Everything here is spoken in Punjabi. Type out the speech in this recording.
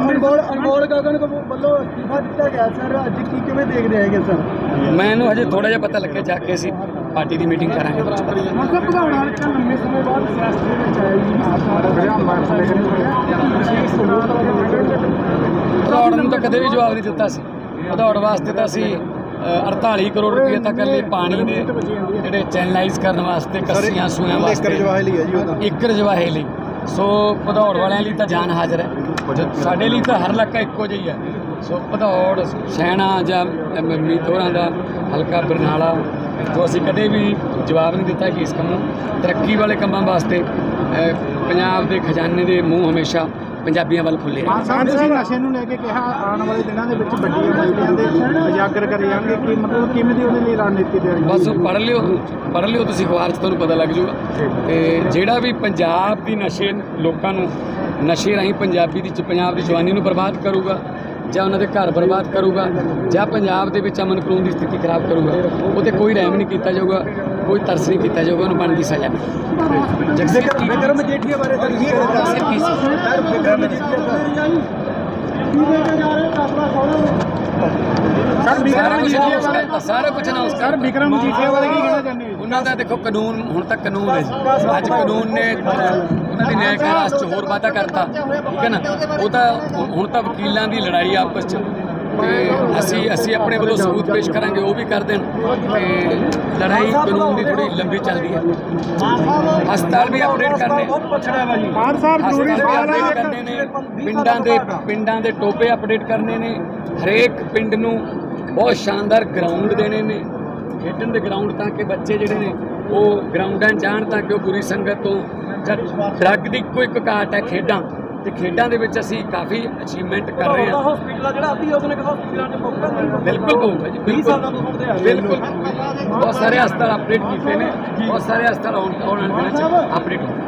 ਅਨਮੋਲ ਅਨਮੋਲ ਗਗਨ ਕੋ ਵੱਲੋਂ ਅਸਤੀਫਾ ਦਿੱਤਾ ਗਿਆ। ਸਰ ਅੱਜ ਕੀ ਕਿਵੇਂ ਦੇਖਦੇ ਹੈਗੇ ਸਰ? ਮੈਨੂੰ ਹਜੇ ਥੋੜਾ ਜਿਹਾ ਪਤਾ ਲੱਗਿਆ ਜਾ ਕੇ ਅਸੀਂ ਪਾਰਟੀ ਦੀ ਮੀਟਿੰਗ ਕਰਾਂਗੇ। ਲੰਮੇ ਸਮੇਂ ਬਾਅਦ ਸਿਆਸਤ ਦੇ ਵਿੱਚ ਭਦੌੜ ਨੂੰ ਤਾਂ ਕਦੇ ਵੀ ਜਵਾਬ ਨਹੀਂ ਦਿੱਤਾ ਸੀ। ਭਦੌੜ ਵਾਸਤੇ ਤਾਂ ਅਸੀਂ ਅ, 48 ਕਰੋੜ ਰੁਪਏ ਤੱਕ ਇਕੱਲੇ ਪਾਣੀ ਦੇ ਜਿਹੜੇ ਚੈਨਲਾਈਜ਼ ਕਰਨ ਵਾਸਤੇ ਕੱਸੀਆਂ ਸੂਆਂ ਵਾਸਤੇ ਲਈ ਹੈ ਜੀ ਉਹਦਾ ਇੱਕ ਰਜਵਾਹੇ ਲਈ। ਸੋ ਭਦੌੜ ਵਾਲਿਆਂ ਲਈ ਤਾਂ ਜਾਨ ਹਾਜ਼ਰ ਹੈ। ਸਾਡੇ ਲਈ ਤਾਂ ਹਰ ਇਲਾਕਾ ਇੱਕੋ ਜਿਹਾ ਹੈ ਸੋ ਭਦੌੜ, ਸੈਣਾ ਜਾਂ ਮੀਤ ਹੋਰਾਂ ਦਾ ਹਲਕਾ ਬਰਨਾਲਾ ਤੋਂ ਅਸੀਂ ਕਦੇ ਵੀ ਜਵਾਬ ਨਹੀਂ ਦਿੱਤਾ ਕਿ ਇਸ ਕੰਮ ਨੂੰ। ਤਰੱਕੀ ਵਾਲੇ ਕੰਮਾਂ ਵਾਸਤੇ ਪੰਜਾਬ ਦੇ ਖਜ਼ਾਨੇ ਦੇ ਮੂੰਹ ਹਮੇਸ਼ਾ ਪੰਜਾਬੀਆਂ ਵੱਲ ਖੁੱਲੇ ਮਾਨ ਸਾਹਿਬ ਨੇ ਨਸ਼ੇ ਨੂੰ ਲੈ ਕੇ ਕਿਹਾ ਆਉਣ ਵਾਲੇ ਦਿਨਾਂ ਦੇ ਵਿੱਚ ਵੱਡੀਆਂ ਮਸਲਿਆਂ ਦੇ ਉਜਾਗਰ ਕਰੇ ਜਾਣਗੇ। ਕਿ ਮਤਲਬ ਕਿਵੇਂ ਦੀ ਉਹਦੇ ਲਈ ਰਣਨੀਤੀ ਦੇ ਬਸ ਪੜ੍ਹ ਲਿਓ ਪੜ੍ਹ ਲਿਓ ਤੁਸੀਂ ਅਖਬਾਰ 'ਚ ਤੁਹਾਨੂੰ ਪਤਾ ਲੱਗ ਜਾਊਗਾ। ਤੇ ਜਿਹੜਾ ਵੀ ਪੰਜਾਬ ਦੀ ਨਸ਼ੇ ਲੋਕਾਂ ਨੂੰ ਨਸ਼ੇ ਰਾਹੀਂ ਪੰਜਾਬੀ ਦੀ ਪੰਜਾਬ ਦੀ ਜਵਾਨੀ ਨੂੰ ਬਰਬਾਦ ਕਰੂਗਾ ਜਾਂ ਉਹਨਾਂ ਦੇ ਘਰ ਬਰਬਾਦ ਕਰੂਗਾ ਜਾਂ ਪੰਜਾਬ ਦੇ ਵਿੱਚ ਅਮਨ ਕਾਨੂੰਨ ਦੀ ਸਥਿਤੀ ਖਰਾਬ ਕਰੂਗਾ ਉਹ ਤੇ ਕੋਈ ਰਹਿਮ ਨਹੀਂ ਕੀਤਾ ਜਾਊਗਾ। ਕੋਈ ਤਰਸ ਨਹੀਂ ਕੀਤਾ ਜਾਊਗਾ ਉਹਨੂੰ ਬਣਦੀ ਸਜ਼ਾ। ਮਿਲੇਗੀ ਜਗਸੀਰ ਵਿਕਰਮ ਮਜੀਠੀਆ ਬਾਰੇ ਵਿਕਰਮ ਮਜੀਠੀਆ ਸਰ ਕੁਝ ਅਨਾਉਂਸ ਕਰਤਾ ਵਿਕਰਮ ਮਜੀਠੀਆ ਬਾਰੇ ਕੀ ਕਹਿਣਾ ਚਾਹੁੰਦੇ ਹੋ? ਉਹਨਾਂ ਦਾ ਦੇਖੋ ਕਾਨੂੰਨ ਹੁਣ ਤੱਕ ਕਾਨੂੰਨ ਹੈ ਜੀ। ਅੱਜ ਕਾਨੂੰਨ ਨੇ ਉਹਨਾਂ ਦੀ ਨਿਆਂ ਕਾਰਾਸ ਚ ਹੋਰ ਵਾਧਾ ਕਰਤਾ। ਠੀਕ ਹੈ ਨਾ? ਉਹ ਤਾਂ ਹੁਣ ਤਾਂ ਵਕੀਲਾਂ ਦੀ ਲੜਾਈ ਆਪਸ ਚ ਤੇ ਅਸੀਂ ਅਸੀਂ ਆਪਣੇ ਵੱਲੋਂ ਸਬੂਤ ਪੇਸ਼ ਕਰਾਂਗੇ ਉਹ ਵੀ ਕਰ ਦੇਣ ਤੇ ਲੜਾਈ ਕਾਨੂੰਨ ਦੀ ਥੋੜੀ ਲੰਬੀ ਚੱਲਦੀ ਹੈ। ਹਸਪਤਾਲ ਵੀ ਅਪਡੇਟ ਕਰਨੇ ਮਾਨ ਸਾਹਿਬ ਜ਼ਰੂਰੀ ਸਵਾਲ ਕਰਨੇ ਨੇ। ਪਿੰਡਾਂ ਦੇ ਪਿੰਡਾਂ ਦੇ ਟੋਪੇ ਅਪਡੇਟ ਕਰਨੇ ਨੇ। ਹਰੇਕ ਪਿੰਡ ਨੂੰ ਬਹੁਤ ਸ਼ਾਨਦਾਰ ਗਰਾਊਂਡ ਦੇਣੇ ਨੇ। ਖੇਡਣ ਦੇ ਗਰਾਊਂਡ ਤਾਂ ਕਿ ਬੱਚੇ ਜਿਹੜੇ ਨੇ ਉਹ ਗਰਾਊਂਡਾਂ ਜਾਣ ਤਾਂ ਕਿ ਉਹ ਬੁਰੀ ਸੰਗਤ ਤੋਂ ਡਰੱਗ ਦੀ ਕੋਈ ਘਾਟ ਹੈ ਖੇਡਾਂ ਤੇ ਖੇਡਾਂ ਦੇ ਵਿੱਚ ਅਸੀਂ ਕਾਫੀ ਅਚੀਵਮੈਂਟ ਕਰ ਰਹੇ ਹਾਂ। ਹਸਪੀਟਲ ਆ ਜਿਹੜਾ ਆਦੀ ਆਧੁਨਿਕ ਹਸਪੀਟਲਾਂ 'ਚ ਮੌਕਾ ਨਹੀਂ ਬਿਲਕੁਲ ਪਊਗਾ ਜੀ ਬਿਲਕੁਲ। ਬਿਲਕੁਲ। ਬਹੁਤ ਸਾਰੇ ਹਸਪਤਾਲ ਅਪਡੇਟ ਕੀਤੇ ਨੇ। ਬਹੁਤ ਸਾਰੇ ਹਸਪਤਾਲ ਆਉਣ ਆਉਣ ਦਿਨਾਂ 'ਚ ਅਪਡੇਟ ਹੋਣਗੇ।